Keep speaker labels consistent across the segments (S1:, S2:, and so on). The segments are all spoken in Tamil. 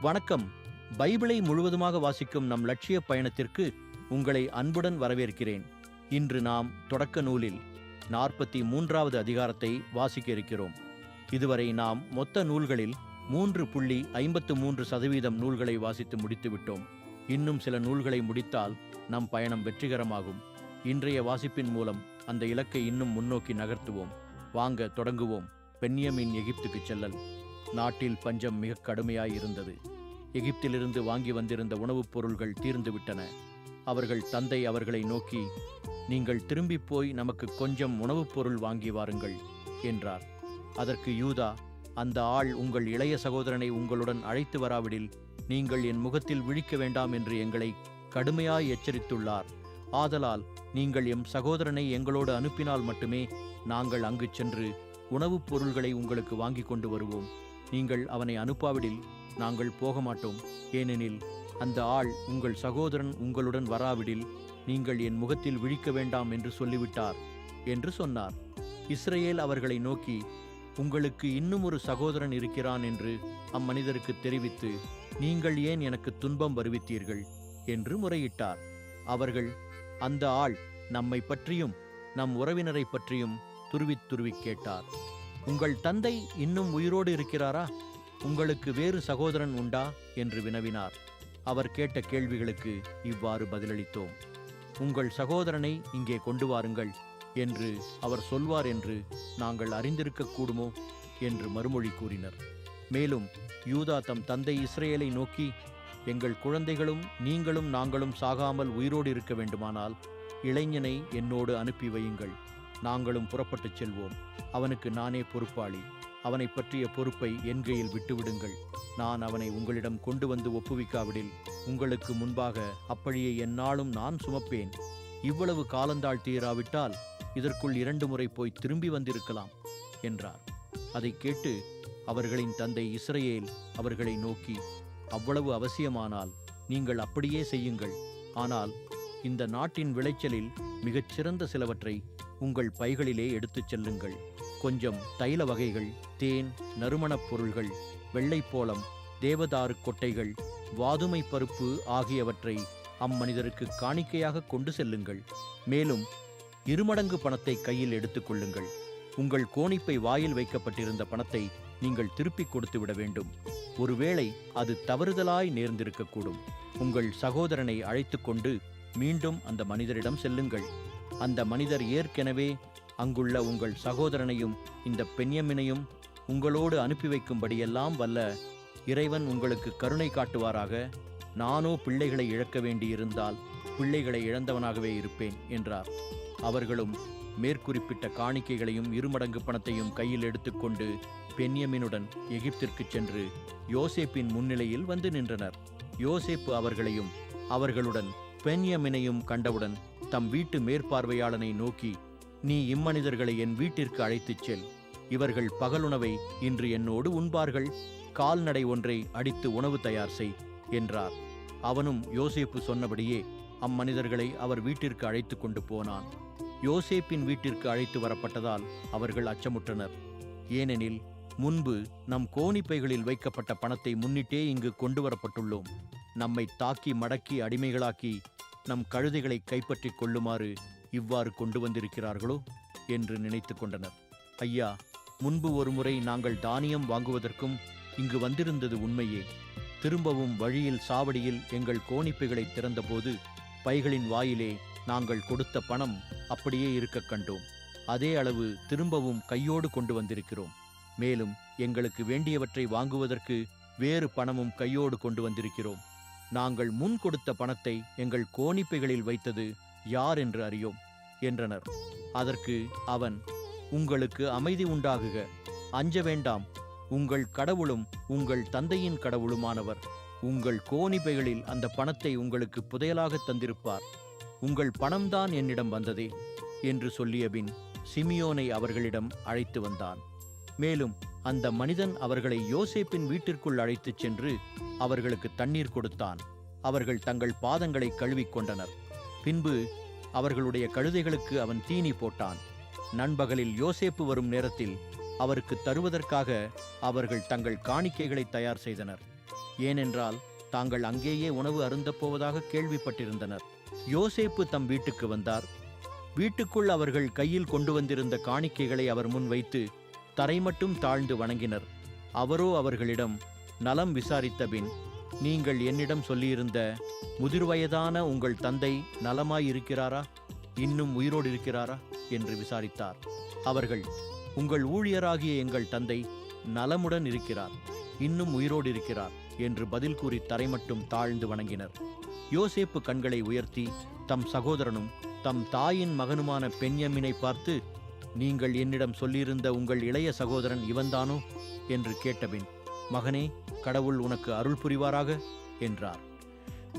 S1: வணக்கம். பைபிளை முழுவதுமாக வாசிக்கும் நம் லட்சிய பயணத்திற்கு உங்களை அன்புடன் வரவேற்கிறேன். இன்று நாம் தொடக்க நூலில் நாற்பத்தி மூன்றாவது அதிகாரத்தை வாசிக்க இருக்கிறோம். இதுவரை நாம் மொத்த நூல்களில் மூன்று புள்ளி ஐம்பத்து மூன்று சதவீதம் நூல்களை வாசித்து முடித்துவிட்டோம் இன்னும் சில நூல்களை முடித்தால் நம் பயணம் வெற்றிகரமாகும். இன்றைய வாசிப்பின் மூலம் அந்த இலக்கை இன்னும் முன்னோக்கி நகர்த்துவோம். வாங்க தொடங்குவோம். பென்யமின் எகிப்துக்கு செல்லல். நாட்டில் பஞ்சம் மிக கடுமையாய் இருந்தது எகிப்திலிருந்து வாங்கி வந்திருந்த உணவுப் பொருள்கள் தீர்ந்துவிட்டன. அவர்கள் தந்தை அவர்களை நோக்கி நீங்கள் திரும்பிப் போய் நமக்கு கொஞ்சம் உணவுப் பொருள் வாங்கி வாருங்கள் என்றார். அதற்கு யூதா அந்த ஆள் உங்கள் இளைய சகோதரனை உங்களுடன் அழைத்து வராவிடில் நீங்கள் என் முகத்தில் விழிக்க வேண்டாம் என்று எங்களை கடுமையாய் எச்சரித்துள்ளார். ஆதலால் நீங்கள் எம் சகோதரனை எங்களோடு அனுப்பினால் மட்டுமே நாங்கள் அங்கு சென்று உணவுப் பொருள்களை உங்களுக்கு வாங்கி கொண்டு வருவோம். நீங்கள் அவனை அனுப்பாவிடில் நாங்கள் போக மாட்டோம் ஏனெனில் அந்த ஆள் உங்கள் சகோதரன் உங்களுடன் வராவிடில் நீங்கள் என் முகத்தில் விழிக்க வேண்டாம் என்று சொல்லிவிட்டார். என்று சொன்னார். இஸ்ரேல் அவர்களை நோக்கி உங்களுக்கு இன்னும் ஒரு சகோதரன் இருக்கிறான் என்று அம்மனிதருக்கு தெரிவித்து நீங்கள் ஏன் எனக்கு துன்பம் வருவித்தீர்கள்? என்று முறையிட்டார். அவர்கள் அந்த ஆள் நம்மை பற்றியும் நம் உறவினரை பற்றியும் துருவித் துருவிக் கேட்டார். உங்கள் தந்தை இன்னும் உயிரோடு இருக்கிறாரா? உங்களுக்கு வேறு சகோதரன் உண்டா? என்று வினவினார். அவர் கேட்ட கேள்விகளுக்கு இவ்வாறு பதிலளித்தோம். உங்கள் சகோதரனை இங்கே கொண்டு வாருங்கள் என்று அவர் சொல்வார் என்று நாங்கள் அறிந்திருக்கக்கூடுமோ என்று மறுமொழி கூறினர். மேலும் யூதா தம் தந்தை இஸ்ரேலை நோக்கி எங்கள் குழந்தைகளும் நீங்களும் நாங்களும் சாகாமல் உயிரோடு இருக்க வேண்டுமானால் இளைஞனை என்னோடு அனுப்பி வையுங்கள். நாங்களும் புறப்பட்டுச் செல்வோம். அவனுக்கு நானே பொறுப்பாளி. அவனை பற்றிய பொறுப்பை என் கையில் விட்டுவிடுங்கள். நான் அவனை உங்களிடம் கொண்டு வந்து ஒப்புவிக்காவிடில் உங்களுக்கு முன்பாக அப்படியே என்னாலும் நான் சுமப்பேன். இவ்வளவு காலந்தாள் தீராவிட்டால் இதற்குள் இரண்டு முறை போய் திரும்பி வந்திருக்கலாம் என்றார். அதை கேட்டு அவர்களின் தந்தை இஸ்ரேல் அவர்களை நோக்கி அவ்வளவு அவசியமானால் நீங்கள் அப்படியே செய்யுங்கள். ஆனால் இந்த நாட்டின் விளைச்சலில் மிகச் சிறந்த சிலவற்றை உங்கள் பைகளிலே எடுத்துச் செல்லுங்கள். கொஞ்சம் தைல வகைகள் தேன் நறுமணப் பொருள்கள் வெள்ளைப்போளம் தேவதாரு கொட்டைகள் வாதுமை பருப்பு ஆகியவற்றை அம்மனிதருக்கு காணிக்கையாக கொண்டு செல்லுங்கள். மேலும் இருமடங்கு பணத்தை கையில் எடுத்துக்கொள்ளுங்கள் உங்கள் கோணிப்பை வாயில் வைக்கப்பட்டிருந்த பணத்தை நீங்கள் திருப்பிக் கொடுத்து விட வேண்டும். ஒருவேளை அது தவறுதலாய் நேர்ந்திருக்கக்கூடும் உங்கள் சகோதரனை அழைத்து கொண்டு மீண்டும் அந்த மனிதரிடம் செல்லுங்கள். அந்த மனிதர் ஏற்கெனவே அங்குள்ள உங்கள் சகோதரனையும் இந்த பெண்யமினையும் உங்களோடு அனுப்பி வைக்கும்படியெல்லாம் வல்ல இறைவன் உங்களுக்கு கருணை காட்டுவாராக. நானோ பிள்ளைகளை இழக்க வேண்டியிருந்தால் பிள்ளைகளை இழந்தவனாகவே இருப்பேன் என்றார். அவர்களும் மேற்குறிப்பிட்ட காணிக்கைகளையும் இருமடங்கு பணத்தையும் கையில் எடுத்துக்கொண்டு பென்யமினுடன் எகிப்திற்கு சென்று யோசேப்பின் முன்னிலையில் வந்து நின்றனர். யோசேப்பு அவர்களையும் அவர்களுடன் பென்யமினையும் கண்டவுடன் தம் வீட்டு மேற்பார்வையாளனை நோக்கி நீ இம்மனிதர்களை என் வீட்டிற்கு அழைத்துச் செல். இவர்கள் பகலுணவை இன்று என்னோடு உண்பார்கள். கால்நடை ஒன்றை அடித்து உணவு தயார் செய் என்றார். அவனும் யோசேப்பு சொன்னபடியே அம்மனிதர்களை அவர் வீட்டிற்கு அழைத்து கொண்டு போனான். யோசேப்பின் வீட்டிற்கு அழைத்து வரப்பட்டதால் அவர்கள் அச்சமுற்றனர். ஏனெனில் முன்பு நம் கோணிப்பைகளில் வைக்கப்பட்ட பணத்தை முன்னிட்டே இங்கு கொண்டு வரப்பட்டுள்ளோம். நம்மை தாக்கி மடக்கி அடிமைகளாக்கி நம் கழுதைகளை கைப்பற்றிக் கொள்ளுமாறு இவ்வாறு கொண்டு வந்திருக்கிறார்களோ என்று நினைத்து கொண்டனர். ஐயா முன்பு ஒருமுறை நாங்கள் தானியம் வாங்குவதற்கும் இங்கு வந்திருந்தது உண்மையே. திரும்பவும் வழியில் சாவடியில் எங்கள் கோணிப்பைகளை திறந்தபோது பைகளின் வாயிலே நாங்கள் கொடுத்த பணம் அப்படியே இருக்கக் கண்டோம். அதே அளவு திரும்பவும் கையோடு கொண்டு வந்திருக்கிறோம். மேலும் எங்களுக்கு வேண்டியவற்றை வாங்குவதற்கு வேறு பணமும் கையோடு கொண்டு வந்திருக்கிறோம். நாங்கள் முன் கொடுத்த பணத்தை எங்கள் கோணிப்பைகளில் வைத்தது யார் என்று அறியோம் என்றனர். அதற்கு அவன் உங்களுக்கு அமைதி உண்டாகுக. அஞ்ச வேண்டாம். உங்கள் கடவுளும் உங்கள் தந்தையின் கடவுளுமானவர். உங்கள் கோணிப்பைகளில் அந்த பணத்தை உங்களுக்கு புதையலாக தந்திருப்பார். உங்கள் பணம்தான் என்னிடம் வந்ததே என்று சொல்லியபின் சிமியோனை அவர்களிடம் அழைத்து வந்தான். மேலும் அந்த மனிதன் அவர்களை யோசேப்பின் வீட்டிற்குள் அழைத்துச் சென்று அவர்களுக்கு தண்ணீர் கொடுத்தான். அவர்கள் தங்கள் பாதங்களை கழுவிக் கொண்டனர். பின்பு அவர்களுடைய கழுதைகளுக்கு அவன் தீனி போட்டான். நண்பகலில் யோசேப்பு வரும் நேரத்தில் அவருக்கு தருவதற்காக அவர்கள் தங்கள் காணிக்கைகளை தயார் செய்தனர். ஏனென்றால் தாங்கள் அங்கேயே உணவு அருந்தப் போவதாக கேள்விப்பட்டிருந்தனர். யோசேப்பு தம் வீட்டுக்கு வந்தார். வீட்டுக்குள் அவர்கள் கையில் கொண்டு வந்திருந்த காணிக்கைகளை அவர் முன் வைத்து தரை மட்டும் தாழ்ந்து வணங்கினர். அவரோ அவர்களிடம் நலம் விசாரித்தபின் நீங்கள் என்னிடம் சொல்லியிருந்த முதிர்வயதான உங்கள் தந்தை நலமாயிருக்கிறாரா? இன்னும் உயிரோடு இருக்கிறாரா என்று விசாரித்தார். அவர்கள் உங்கள் ஊழியராகிய எங்கள் தந்தை நலமுடன் இருக்கிறார் இன்னும் உயிரோடு இருக்கிறார் என்று பதில் கூறி தரை மட்டும் தாழ்ந்து வணங்கினர். யோசேப்பு கண்களை உயர்த்தி தம் சகோதரனும் தம் தாயின் மகனுமான பென்யமினை பார்த்து நீங்கள் என்னிடம் சொல்லியிருந்த உங்கள் இளைய சகோதரன் இவன்தானோ? என்று கேட்டபின் மகனே கடவுள் உனக்கு அருள் புரிவாராக? என்றார்.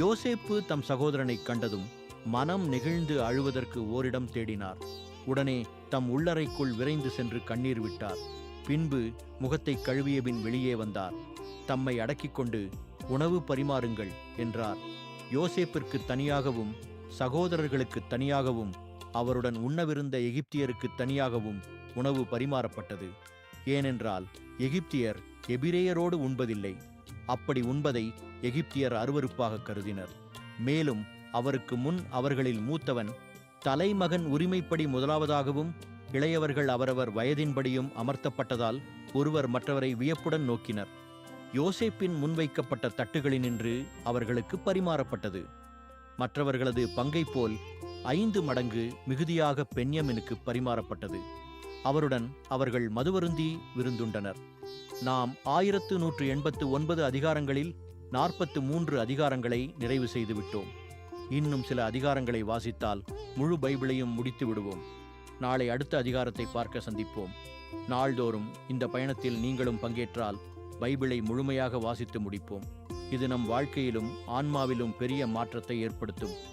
S1: யோசேப்பு தம் சகோதரனை கண்டதும் மனம் நெகிழ்ந்து அழுவதற்கு ஓரிடம் தேடினார். உடனே தம் உள்ளறைக்குள் விரைந்து சென்று கண்ணீர் விட்டார். பின்பு முகத்தை கழுவியபின் வெளியே வந்தார். தம்மை அடக்கிக் கொண்டு உணவு பரிமாறுங்கள் என்றார். யோசேப்பிற்கு தனியாகவும் சகோதரர்களுக்கு தனியாகவும் அவருடன் உண்ணவிருந்த எகிப்தியருக்கு தனியாகவும் உணவு பரிமாறப்பட்டது. ஏனென்றால் எகிப்தியர் எபிரேயரோடு உண்பதில்லை. அப்படி உண்பதை எகிப்தியர் அருவருப்பாக கருதினர். மேலும் அவருக்கு முன் அவர்களில் மூத்தவன் தலைமகன் உரிமைப்படி முதலாவதாகவும் இளையவர்கள் அவரவர் வயதின்படியும் அமர்த்தப்பட்டதால் ஒருவர் மற்றவரை வியப்புடன் நோக்கினர். யோசேப்பின் முன்வைக்கப்பட்ட தட்டுகளினின்று அவர்களுக்கு பரிமாறப்பட்டது. மற்றவர்களது பங்கைப் போல் ஐந்து மடங்கு மிகுதியாக பெண்யமினுக்கு பரிமாறப்பட்டது. அவருடன் அவர்கள் மதுவருந்தி விருந்துண்டனர். நாம் ஆயிரத்து நூற்று எண்பத்து ஒன்பது அதிகாரங்களில் நாற்பத்து மூன்று அதிகாரங்களை நிறைவு செய்துவிட்டோம். இன்னும் சில அதிகாரங்களை வாசித்தால் முழு பைபிளையும் முடித்து விடுவோம். நாளை அடுத்த அதிகாரத்தை பார்க்க சந்திப்போம். நாள்தோறும் இந்த பயணத்தில் நீங்களும் பங்கேற்றால் பைபிளை முழுமையாக வாசித்து முடிப்போம். இது நம் வாழ்க்கையிலும் ஆன்மாவிலும் பெரிய மாற்றத்தை ஏற்படுத்தும்.